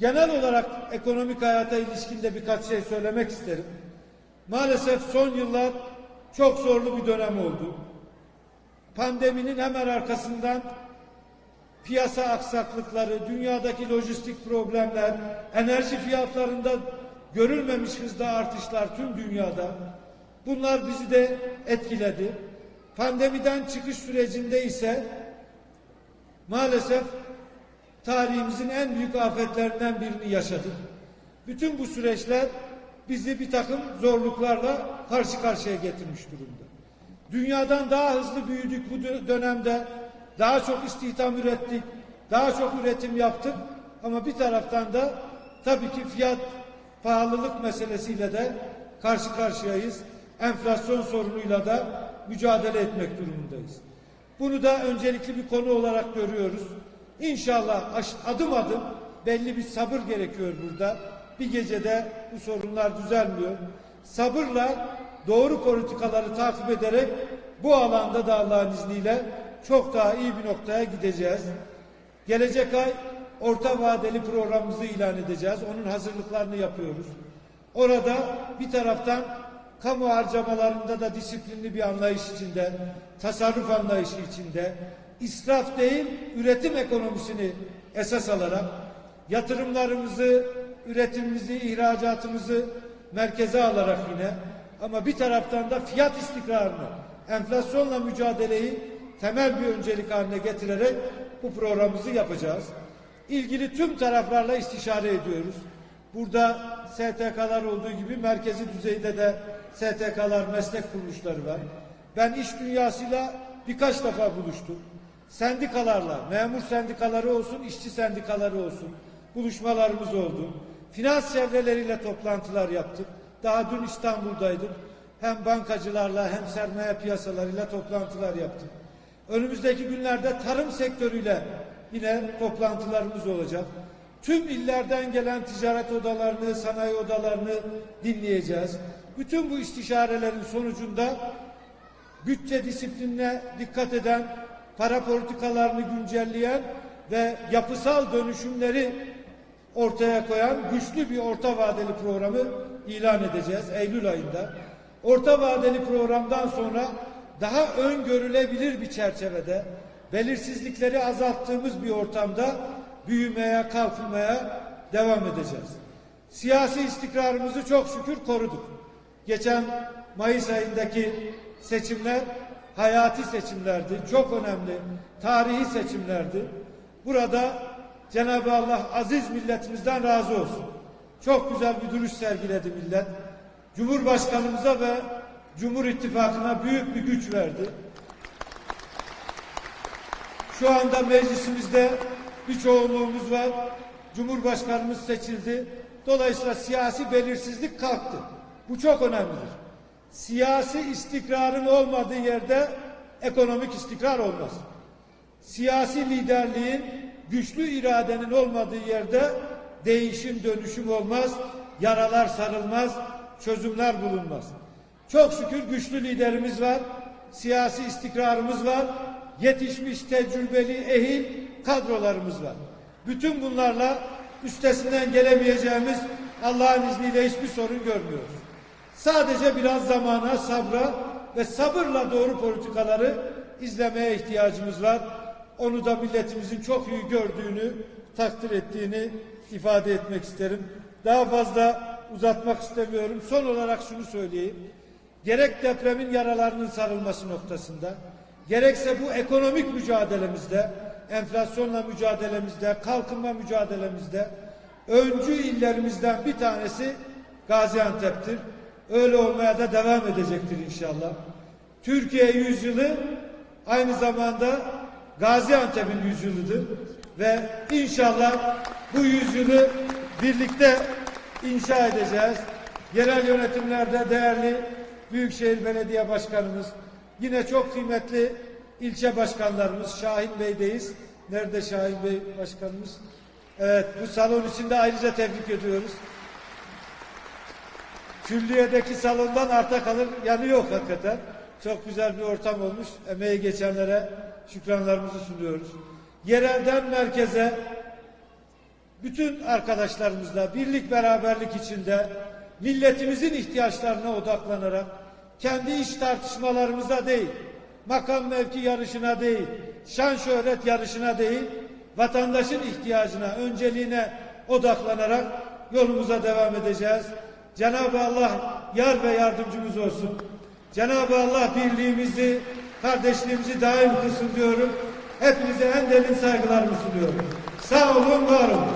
Genel olarak ekonomik hayata ilişkinde birkaç şey söylemek isterim. Maalesef son yıllar çok zorlu bir dönem oldu. Pandeminin hemen arkasından piyasa aksaklıkları, dünyadaki lojistik problemler, enerji fiyatlarında görülmemiş hızda artışlar tüm dünyada. Bunlar bizi de etkiledi. Pandemiden çıkış sürecinde ise maalesef tarihimizin en büyük afetlerinden birini yaşadık. Bütün bu süreçler bizi bir takım zorluklarla karşı karşıya getirmiş durumda. Dünyadan daha hızlı büyüdük bu dö- dönemde. Daha çok istihdam ürettik. Daha çok üretim yaptık. Ama bir taraftan da tabii ki fiyat pahalılık meselesiyle de karşı karşıyayız. Enflasyon sorunuyla da mücadele etmek durumundayız. Bunu da öncelikli bir konu olarak görüyoruz. İnşallah adım adım belli bir sabır gerekiyor burada. Bir gecede bu sorunlar düzelmiyor. Sabırla doğru politikaları takip ederek bu alanda da Allah'ın izniyle çok daha iyi bir noktaya gideceğiz. Gelecek ay orta vadeli programımızı ilan edeceğiz. Onun hazırlıklarını yapıyoruz. Orada bir taraftan kamu harcamalarında da disiplinli bir anlayış içinde, tasarruf anlayışı içinde, israf değil, üretim ekonomisini esas alarak yatırımlarımızı, üretimimizi, ihracatımızı merkeze alarak yine ama bir taraftan da fiyat istikrarını, enflasyonla mücadeleyi temel bir öncelik haline getirerek bu programımızı yapacağız. İlgili tüm taraflarla istişare ediyoruz. Burada STK'lar olduğu gibi merkezi düzeyde de STK'lar, meslek kuruluşları var. Ben iş dünyasıyla birkaç defa buluştum. Sendikalarla, memur sendikaları olsun, işçi sendikaları olsun buluşmalarımız oldu. Finans çevreleriyle toplantılar yaptık. Daha dün İstanbul'daydım. Hem bankacılarla hem sermaye piyasalarıyla toplantılar yaptık. Önümüzdeki günlerde tarım sektörüyle yine toplantılarımız olacak. Tüm illerden gelen ticaret odalarını, sanayi odalarını dinleyeceğiz. Bütün bu istişarelerin sonucunda bütçe disiplinine dikkat eden, para politikalarını güncelleyen ve yapısal dönüşümleri ortaya koyan güçlü bir orta vadeli programı ilan edeceğiz Eylül ayında. Orta vadeli programdan sonra daha öngörülebilir bir çerçevede belirsizlikleri azalttığımız bir ortamda büyümeye, kalkınmaya devam edeceğiz. Siyasi istikrarımızı çok şükür koruduk. Geçen Mayıs ayındaki seçimler hayati seçimlerdi. Çok önemli. Tarihi seçimlerdi. Burada Cenab-ı Allah aziz milletimizden razı olsun. Çok güzel bir duruş sergiledi millet. Cumhurbaşkanımıza ve Cumhur İttifakı'na büyük bir güç verdi. Şu anda meclisimizde bir çoğunluğumuz var. Cumhurbaşkanımız seçildi. Dolayısıyla siyasi belirsizlik kalktı. Bu çok önemlidir. Siyasi istikrarın olmadığı yerde ekonomik istikrar olmaz. Siyasi liderliğin, güçlü iradenin olmadığı yerde değişim dönüşüm olmaz, yaralar sarılmaz, çözümler bulunmaz. Çok şükür güçlü liderimiz var, siyasi istikrarımız var, yetişmiş tecrübeli ehil kadrolarımız var. Bütün bunlarla üstesinden gelemeyeceğimiz Allah'ın izniyle hiçbir sorun görmüyoruz. Sadece biraz zamana, sabra ve sabırla doğru politikaları izlemeye ihtiyacımız var. Onu da milletimizin çok iyi gördüğünü, takdir ettiğini ifade etmek isterim. Daha fazla uzatmak istemiyorum. Son olarak şunu söyleyeyim. Gerek depremin yaralarının sarılması noktasında, gerekse bu ekonomik mücadelemizde, enflasyonla mücadelemizde, kalkınma mücadelemizde öncü illerimizden bir tanesi Gaziantep'tir. Öyle olmaya da devam edecektir inşallah. Türkiye yüzyılı aynı zamanda Gaziantep'in yüzyılıdır ve inşallah bu yüzyılı birlikte inşa edeceğiz. Yerel yönetimlerde değerli Büyükşehir Belediye Başkanımız, yine çok kıymetli ilçe başkanlarımız Şahin Bey'deyiz. Nerede Şahin Bey başkanımız? Evet bu salon içinde ayrıca tebrik ediyoruz. Külliyedeki salondan arta kalır yanı yok hakikaten. Çok güzel bir ortam olmuş. Emeği geçenlere şükranlarımızı sunuyoruz. Yerelden merkeze bütün arkadaşlarımızla birlik beraberlik içinde milletimizin ihtiyaçlarına odaklanarak kendi iş tartışmalarımıza değil, makam mevki yarışına değil, şan şöhret yarışına değil, vatandaşın ihtiyacına, önceliğine odaklanarak yolumuza devam edeceğiz. Cenab-ı Allah yar ve yardımcımız olsun. Cenab-ı Allah birliğimizi, kardeşliğimizi daim kılsın diyorum. Hepinize en derin saygılarımı sunuyorum. Sağ olun, var olun.